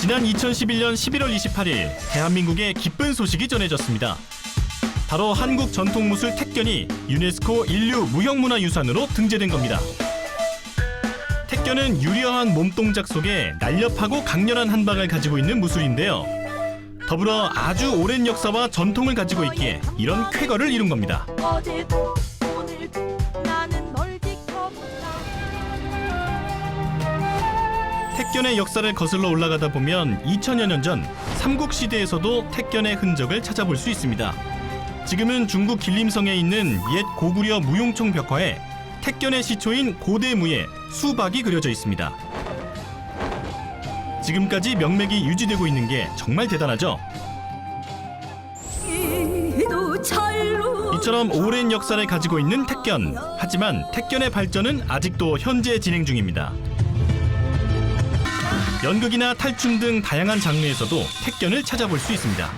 지난 2011년 11월 28일 대한민국에 기쁜 소식이 전해졌습니다. 바로 한국 전통무술 택견이 유네스코 인류 무형문화유산으로 등재된 겁니다. 택견은 유려한 몸동작 속에 날렵하고 강렬한 한방을 가지고 있는 무술인데요. 더불어 아주 오랜 역사와 전통을 가지고 있기에 이런 쾌거를 이룬 겁니다. 택견의 역사를 거슬러 올라가다 보면 2000여 년 전 삼국 시대에서도 택견의 흔적을 찾아볼 수 있습니다. 지금은 중국 길림성에 있는 옛 고구려 무용총 벽화에 택견의 시초인 고대무의 수박이 그려져 있습니다. 지금까지 명맥이 유지되고 있는 게 정말 대단하죠. 이처럼 오랜 역사를 가지고 있는 택견. 하지만 택견의 발전은 아직도 현재 진행 중입니다. 연극이나 탈춤 등 다양한 장르에서도 택견을 찾아볼 수 있습니다.